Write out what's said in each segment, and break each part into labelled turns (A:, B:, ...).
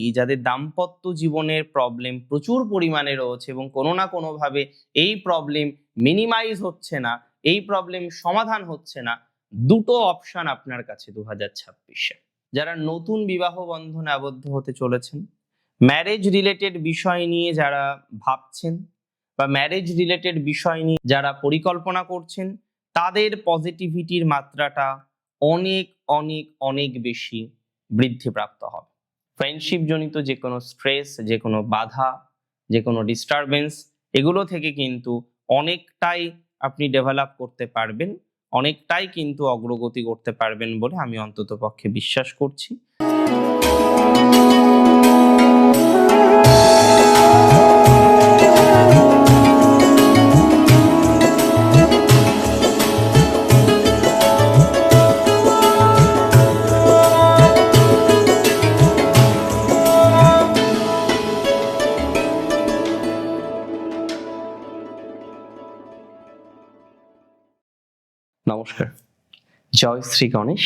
A: এই যাদের দাম্পত্য জীবনের প্রবলেম প্রচুর পরিমাণে রয়েছে এবং কোনো না কোনোভাবে এই প্রবলেম মিনিমাইজ হচ্ছে না, এই প্রবলেম সমাধান হচ্ছে না, দুটো অপশন আপনার কাছে দু হাজার ছাব্বিশে। যারা নতুন বিবাহ বন্ধনে আবদ্ধ হতে চলেছেন ম্যারেজ রিলেটেড বিষয় নিয়ে যারা ভাবছেন বা ম্যারেজ রিলেটেড বিষয় নিয়ে যারা পরিকল্পনা করছেন, তাদের পজিটিভিটির মাত্রাটা অনেক অনেক অনেক বেশি বৃদ্ধিপ্রাপ্ত হবে। ফ্রেন্ডশিপ জনিত যে কোনো স্ট্রেস যে কোনো বাধা, যে কোনো ডিস্টারবেন্স এগুলো থেকে কিন্তু অনেকটাই আপনি ডেভেলপ করতে পারবেন, অনেকটাই কিন্তু অগ্রগতি করতে পারবেন বলে আমি অন্তত পক্ষে বিশ্বাস করছি। নমস্কার। জয় শ্রী গণেশ।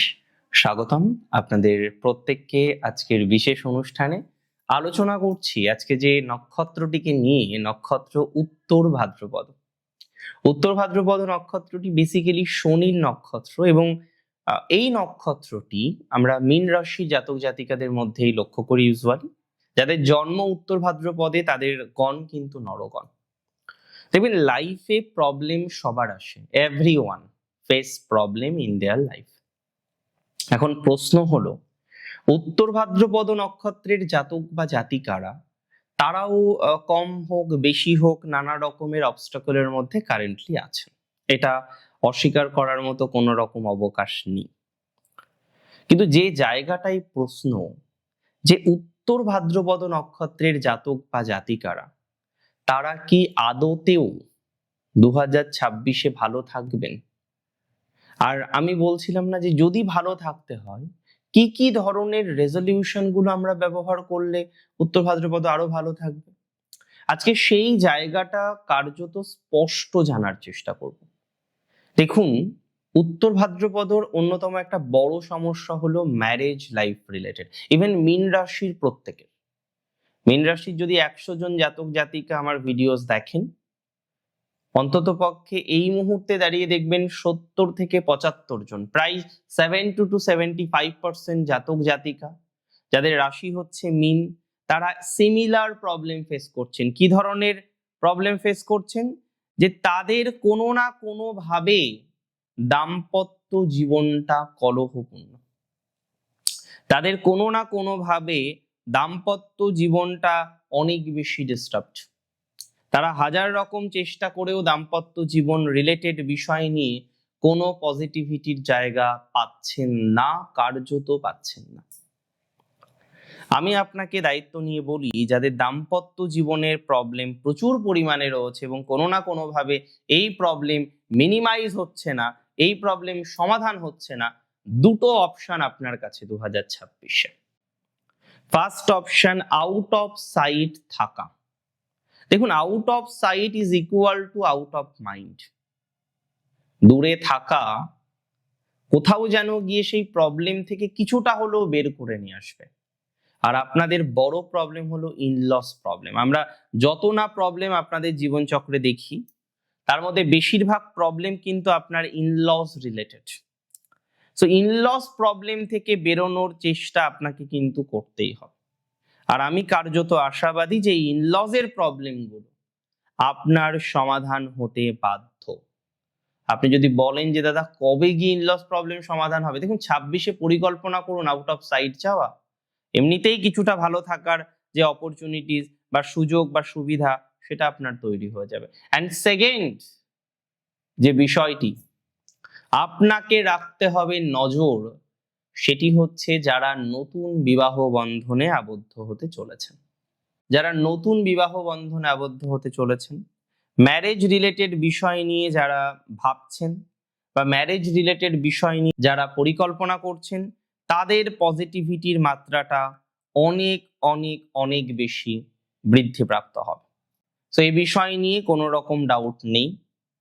A: স্বাগতম আপনাদের প্রত্যেককে আজকের বিশেষ অনুষ্ঠানে। আলোচনা করছি আজকে যে নক্ষত্রটিকে নিয়ে, নক্ষত্র উত্তর ভাদ্রপদ। উত্তর ভাদ্রপদ নক্ষত্রটি বেসিক্যালি শনির নক্ষত্র এবং এই নক্ষত্রটি আমরা মীন রাশি জাতক জাতিকাদের মধ্যেই লক্ষ্য করি ইউজুয়ালি যাদের জন্ম উত্তর ভাদ্রপদে, তাদের গণ কিন্তু নরগণ। দেখবেন লাইফে প্রবলেম সবার আসে every one face problem in their life এখন প্রশ্ন হলো, উত্তর ভাদ্রপদ নক্ষত্রের জাতক বা জাতিকারা, তারাও কম হোক, বেশি হোক, নানা রকমের অবস্টাকলের মধ্যে কারেন্টলি আছে এটা অস্বীকার করার মতো কোনো রকম অবকাশ নেই। কিন্তু যে জায়গাটাই প্রশ্ন, যে উত্তর ভাদ্রপদ নক্ষত্রের জাতক বা জাতিকারা, তারা কি আদতেও দু হাজার ছাব্বিশে ভালো থাকবেন? আর আমি বলছিলাম না যে যদি ভালো থাকতে হয়, কি কি ধরনের রেজলিউশনগুলো আমরা ব্যবহার করলে উত্তর ভাদ্রপদ আরও ভালো থাকবে? আজকে সেই জায়গাটা কার্যত স্পষ্ট জানার চেষ্টা করব। দেখুন, উত্তর ভাদ্রপদর অন্যতম একটা বড় সমস্যা হলো ম্যারেজ লাইফ রিলেটেড ইভেন মিন রাশির প্রত্যেকের। মিন রাশির যদি একশো জন জাতক জাতিকা আমার ভিডিওস দেখেন অন্তত পক্ষে এই মুহূর্তে দাঁড়িয়ে দেখবেন সত্তর থেকে পঁচাত্তর জন, প্রায় seven to to seventy five percent জাতক জাতিকা, যাদের রাশি হচ্ছে মিন, তারা সিমিলার প্রবলেম ফেস করছেন। কি ধরনের প্রবলেম ফেস করছেন? যে তাদের কোনো না কোনো ভাবে দাম্পত্য জীবনটা কলহপূর্ণ। তাদের কোনো না কোনো ভাবে দাম্পত্য জীবনটা অনেক বেশি ডিস্টার্বড তারা হাজার রকম চেষ্টা করেও দাম্পত্য জীবন রিলেটেড বিষয় নিয়ে কোনো পজিটিভিটির জায়গা পাচ্ছেন না, কার্যত পাচ্ছেন না। আমি আপনাকে দায়িত্ব নিয়ে বলি, যাদের দাম্পত্য জীবনের প্রবলেম প্রচুর পরিমাণে রয়েছে এবং কোনো না কোনোভাবে এই প্রবলেম মিনিমাইজ হচ্ছে না, এই প্রবলেম সমাধান হচ্ছে না, দুটো অপশন আপনার কাছে দু হাজার ছাব্বিশে। First option out of sight থাকা। দেখুন out of sight is equal to out of mind দূরে থাকা, কোথাও যেন গিয়ে সেই প্রবলেম থেকে কিছুটা হলেও বের করে নিয়ে আসবে। আর আপনাদের বড় প্রবলেম হলো ইনলস প্রবলেম আমরা যত না প্রবলেম আপনাদের জীবনচক্রে দেখি, তার মধ্যে বেশিরভাগ প্রবলেম কিন্তু আপনার in-laws related so in-laws problem থেকে বেরোনোর চেষ্টা আপনাকে কিন্তু করতেই হবে। আর আমি কার্যত আশাবাদী যে ইনলজের প্রবলেমগুলো আপনার সমাধান হতে বাধ্য। আপনি যদি বলেন যে, দাদা, কবে গিয়ে ইনলস প্রবলেম সমাধান হবে? দেখুন, ছাব্বিশে পরিকল্পনা করুন আউট অফ সাইড যাওয়া। এমনিতেই কিছুটা ভালো থাকার যে অপরচুনিটিস বা সুযোগ বা সুবিধা, সেটা আপনার তৈরি হয়ে যাবে। অ্যান্ড সেকেন্ড যে বিষয়টি, আপনাকে রাখতে হবে নজর সেটি হচ্ছে যারা নতুন বিবাহ বন্ধনে আবদ্ধ হতে চলেছেন। যারা নতুন বিবাহ বন্ধনে আবদ্ধ হতে চলেছেন ম্যারেজ রিলেটেড বিষয় নিয়ে যারা ভাবছেন বা ম্যারেজ রিলেটেড বিষয় নিয়ে যারা পরিকল্পনা করছেন, তাদের পজিটিভিটির মাত্রাটা অনেক অনেক অনেক বেশি বৃদ্ধিপ্রাপ্ত হবে। তো এই বিষয় নিয়ে কোনো রকম ডাউট নেই,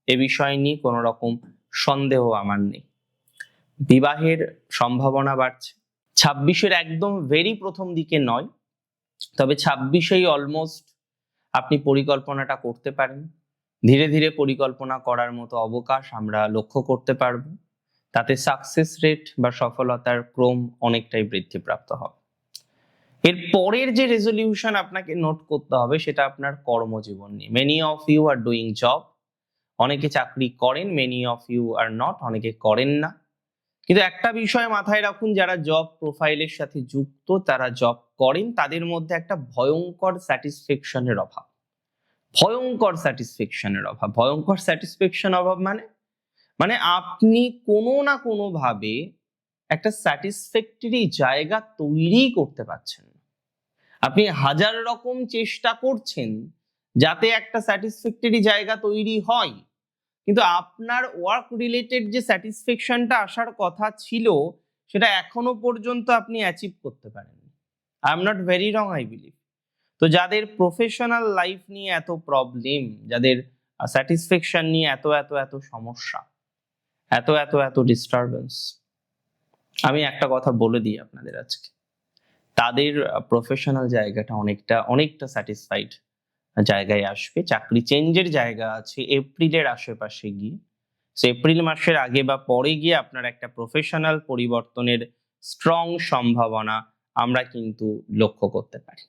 A: এ বিষয় নিয়ে কোনো রকম সন্দেহ আমার নেই। বিবাহের সম্ভাবনা বাড়ছে। ছাব্বিশের একদম ভেরি প্রথম দিকে নয়, তবে ছাব্বিশেই অলমোস্ট আপনি পরিকল্পনাটা করতে পারেন। ধীরে ধীরে পরিকল্পনা করার মতো অবকাশ আমরা লক্ষ্য করতে পারব। তাতে সাকসেস রেট বা সফলতার ক্রম অনেকটাই বৃদ্ধিপ্রাপ্ত হবে। এর পরের যে রেজলিউশন আপনাকে নোট করতে হবে, সেটা আপনার কর্মজীবন নিয়ে। Many of you are doing job অনেকে চাকরি করেন many of you are not অনেকে করেন না। কিন্তু একটা বিষয় মাথায় রাখুন, যারা জব প্রোফাইলের সাথে যুক্ত, তারা জব করেন, তাদের মধ্যে একটা ভয়ঙ্কর স্যাটিসফ্যাকশনের অভাব। ভয়ঙ্কর স্যাটিসফ্যাকশনের অভাব। ভয়ঙ্কর স্যাটিসফ্যাকশন অভাব মানে? মানে আপনি কোনো না কোনো ভাবে একটা স্যাটিসফ্যাক্টরি জায়গা তৈরি করতে পারছেন আপনি হাজার রকম চেষ্টা করছেন, যাতে একটা স্যাটিসফ্যাক্টরি জায়গা তৈরি হয়। কিন্তু আপনার ওয়ার্ক রিলেটেড যে স্যাটিসফ্যাকশনটা আসার কথা ছিল, সেটা এখনও পর্যন্ত আপনি অ্যাচিভ করতে পারেননি। I am not very wrong I believe তো যাদের প্রফেশনাল লাইফ নিয়ে এত প্রবলেম যাদের স্যাটিসফ্যাকশন নিয়ে এত এত এত সমস্যা, এত এত এত ডিস্টারবেন্স আমি একটা কথা বলে দিই আপনাদের আজকে। তাদের প্রফেশনাল জায়গাটা অনেকটা অনেকটা স্যাটিসফাইড জায়গায় আসবে, চাকরি চেঞ্জের জায়গা আছে এপ্রিলের আশেপাশে গিয়ে। সো এপ্রিল মাসের আগে বা পরে গিয়ে আপনার একটা প্রফেশনাল পরিবর্তনের স্ট্রং সম্ভাবনা আমরা কিন্তু লক্ষ্য করতে পারি।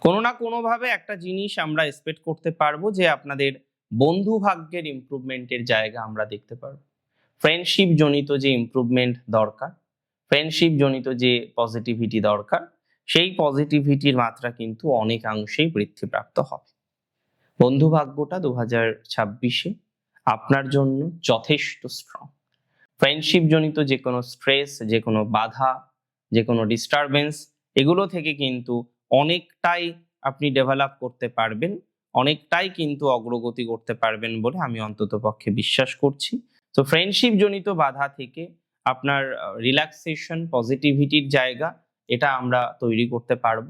A: কোনো না কোনোভাবে একটা জিনিস আমরা এক্সপেক্ট করতে পারব যে আপনাদের বন্ধু ভাগ্যের ইমপ্রুভমেন্টের জায়গা আমরা দেখতে পারব। ফ্রেন্ডশিপ জনিত যে ইমপ্রুভমেন্ট দরকার ফ্রেন্ডশিপ জনিত যে পজিটিভিটি দরকার সেই পজিটিভিটির মাত্রা কিন্তু অনেকাংশেই বৃদ্ধিপ্রাপ্ত হবে। বন্ধু ভাগ্যটা দু হাজার ছাব্বিশে আপনার জন্য যথেষ্ট স্ট্রং ফ্রেন্ডশিপ জনিত যে কোনো স্ট্রেস যে কোনো বাধা, যে কোনো ডিস্টারবেন্স এগুলো থেকে কিন্তু অনেকটাই আপনি ডেভেলপ করতে পারবেন, অনেকটাই কিন্তু অগ্রগতি করতে পারবেন বলে আমি অন্তত পক্ষে বিশ্বাস করছি। তো ফ্রেন্ডশিপ জনিত বাধা থেকে আপনার রিল্যাক্সেশন পজিটিভিটির জায়গা এটা আমরা তৈরি করতে পারব।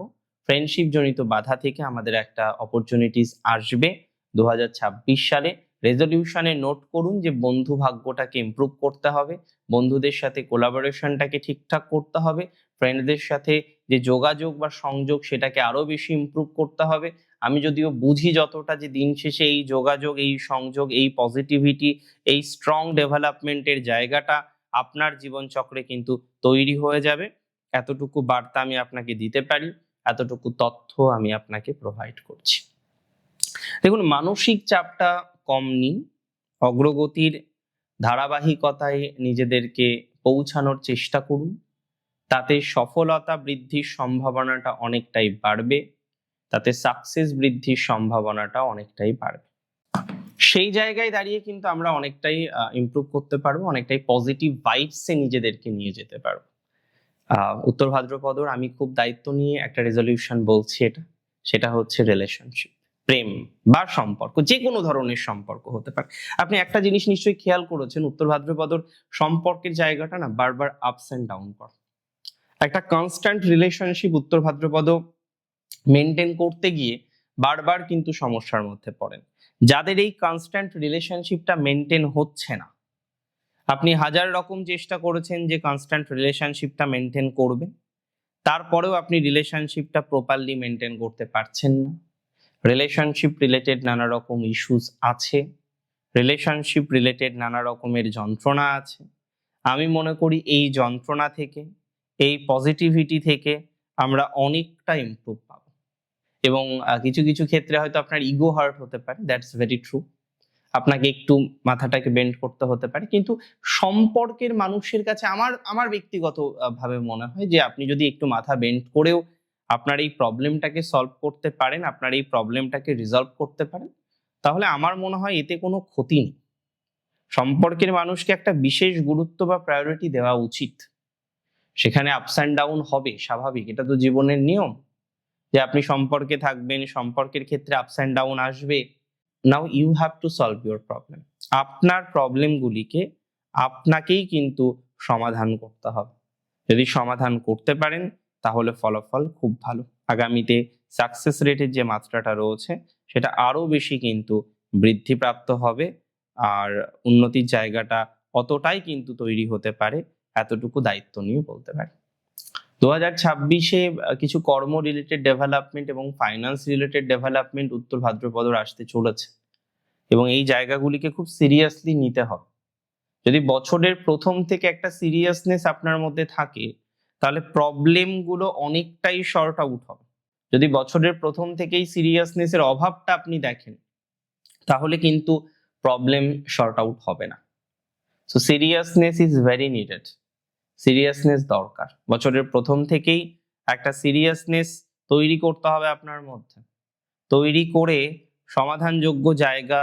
A: ফ্রেন্ডশিপ জনিত বাধা থেকে আমাদের একটা অপরচুনিটিস আসবে দু হাজার ছাব্বিশ সালে। রেজলিউশনে নোট করুন যে বন্ধু ভাগ্যটাকে ইমপ্রুভ করতে হবে, বন্ধুদের সাথে কোলাবোরেশনটাকে ঠিকঠাক করতে হবে ফ্রেন্ডদের সাথে যে যোগাযোগ বা সংযোগ সেটাকে আরও বেশি ইমপ্রুভ করতে হবে। আমি যদিও বুঝি যতটা যে দিন শেষে এই যোগাযোগ, এই সংযোগ, এই পজিটিভিটি এই স্ট্রং ডেভেলপমেন্টের জায়গাটা আপনার জীবনচক্রে কিন্তু তৈরি হয়ে যাবে। এতটুকু বার্তা আমি আপনাকে দিতে পারি, এতটুকু তথ্য আমি আপনাকে প্রোভাইড করছি। দেখুন, মানসিক চাপটা কম নিন অগ্রগতির ধারাবাহিকতায় নিজেদেরকে পৌঁছানোর চেষ্টা করুন, তাতে সফলতা বৃদ্ধির সম্ভাবনাটা অনেকটাই বাড়বে, তাতে সাকসেস বৃদ্ধির সম্ভাবনাটা অনেকটাই বাড়বে। সেই জায়গায় দাঁড়িয়ে কিন্তু আমরা অনেকটাই ইমপ্রুভ করতে পারব, অনেকটাই পজিটিভ ভাইবসে নিজেদেরকে নিয়ে যেতে পারব। উত্তর ভাদ্রপদর আমি খুব দায়িত্ব নিয়ে একটা রেজলিউশন বলছি এটা। সেটা হচ্ছে রিলেশনশিপ প্রেম বা সম্পর্ক যে কোনো ধরনের সম্পর্ক হতে পারে। আপনি একটা জিনিস নিশ্চয়ই খেয়াল করেছেন, উত্তর ভাদ্রপদর সম্পর্কের জায়গাটা না বারবার আপস এন্ড ডাউন করে। একটা কনস্ট্যান্ট রিলেশনশিপ উত্তর ভাদ্রপদ মেনটেন করতে গিয়ে বারবার কিন্তু সমস্যার মধ্যে পড়েন। যাদের এই কনস্ট্যান্ট রিলেশনশিপটা মেনটেন হচ্ছে না আপনি হাজার রকম চেষ্টা করেছেন যে কনস্ট্যান্ট রিলেশনশিপটা মেনটেন করবেন। তারপরেও আপনি রিলেশনশিপটা প্রপারলি মেনটেন করতে পারছেন না। রিলেশনশিপ রিলেটেড নানা রকম ইস্যুস আছে। রিলেশনশিপ রিলেটেড নানা রকমের যন্ত্রণা আছে। আমি মনে করি এই যন্ত্রণা থেকে, এই পজিটিভিটি থেকে আমরা অনেকটা ইমপ্রুভ পাবো। এবং কিছু কিছু ক্ষেত্রে হয়তো আপনার ইগো হার্ট হতে পারে দ্যাটস ভেরি ট্রু আপনাকে একটু মাথাটাকে বেন্ড করতে হতে পারে। কিন্তু সম্পর্কের মানুষের কাছে আমার আমার ব্যক্তিগত ভাবে মনে হয় যে আপনি যদি একটু মাথা বেন্ড করেও আপনার এই প্রবলেমটাকে সলভ করতে পারেন, আপনার এই প্রবলেমটাকে রিজলভ করতে পারেন, তাহলে আমার মনে হয় এতে কোনো ক্ষতি নেই। সম্পর্কের মানুষকে একটা বিশেষ গুরুত্ব বা প্রায়োরিটি দেওয়া উচিত। সেখানে আপস অ্যান্ড ডাউন হবে, স্বাভাবিক। এটা তো জীবনের নিয়ম। যে আপনি সম্পর্কে থাকবেন, সম্পর্কের ক্ষেত্রে আপস অ্যান্ড ডাউন আসবে now you have to solve your problem আপনার প্রবলেমগুলিকে আপনাকেই কিন্তু সমাধান করতে হবে। যদি সমাধান করতে পারেন, তাহলে ফলাফল খুব ভালো। আগামীতে সাকসেস রেটের যে মাত্রাটা রয়েছে, সেটা আরও বেশি কিন্তু বৃদ্ধিপ্রাপ্ত হবে। আর উন্নতির জায়গাটা অতটাই কিন্তু তৈরি হতে পারে, এতটুকু দায়িত্ব নিয়ে বলতে পারি। দু হাজার ছাব্বিশে কিছু কর্ম রিলেটেড ডেভেলপমেন্ট এবং ফাইন্যান্স রিলেটেড ডেভেলপমেন্ট উত্তর ভাদ্রপদর আসতে চলেছে। এবং এই জায়গাগুলিকে খুব সিরিয়াসলি নিতে হবে। যদি বছরের প্রথম থেকে একটা সিরিয়াসনেস আপনার মধ্যে থাকে, তাহলে প্রবলেমগুলো অনেকটাই শর্ট আউট হবে। যদি বছরের প্রথম থেকেই সিরিয়াসনেসের অভাবটা আপনি দেখেন, তাহলে কিন্তু প্রবলেম শর্ট আউট হবে না। So seriousness is very needed seriousness দরকার। বছরের প্রথম থেকেই একটা সিরিয়াসনেস তৈরি করতে হবে আপনার মধ্যে। তৈরি করে সমাধানযোগ্য জায়গা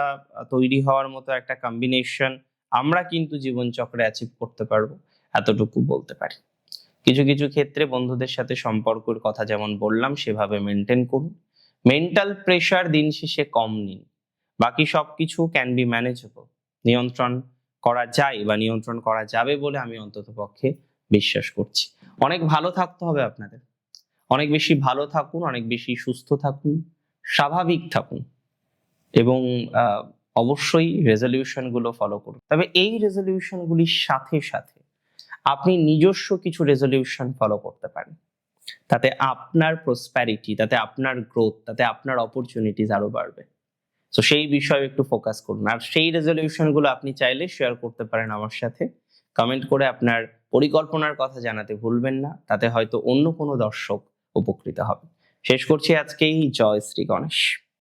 A: তৈরি হওয়ার মতো একটা কম্বিনেশন আমরা কিন্তু জীবনচক্রে অ্যাচিভ করতে পারব, এতটুকু বলতে পারি। কিছু কিছু ক্ষেত্রে বন্ধুদের সাথে সম্পর্কের কথা যেমন বললাম, সেভাবে মেনটেন করুন। মেন্টাল প্রেশার দিন শেষে কম নিন। বাকি সবকিছু ক্যান বি ম্যানেজেবল নিয়ন্ত্রণ করা যায় বা নিয়ন্ত্রণ করা যাবে বলে আমি অন্তত পক্ষে বিশ্বাস করছি। অনেক ভালো থাকতে হবে আপনাদের। অনেক বেশি ভালো থাকুন, অনেক বেশি সুস্থ থাকুন, স্বাভাবিক থাকুন এবং অবশ্যই রেজলিউশনগুলো ফলো করুন। তবে এই রেজলিউশন গুলির সাথে সাথে আপনি নিজস্ব কিছু রেজলিউশন ফলো করতে পারেন। তাতে আপনার প্রসপ্যারিটি তাতে আপনার গ্রোথ তাতে আপনার অপরচুনিটিস আরও বাড়বে। তো সেই বিষয়ে একটু ফোকাস করুন। আর সেই রেজলিউশনগুলো আপনি চাইলে শেয়ার করতে পারেন আমার সাথে। কমেন্ট করে আপনার পরিকল্পনার কথা জানাতে ভুলবেন না, তাতে হয়তো অন্য কোনো দর্শক উপকৃত হবে। শেষ করছি আজকেই, জয় শ্রী গণেশ।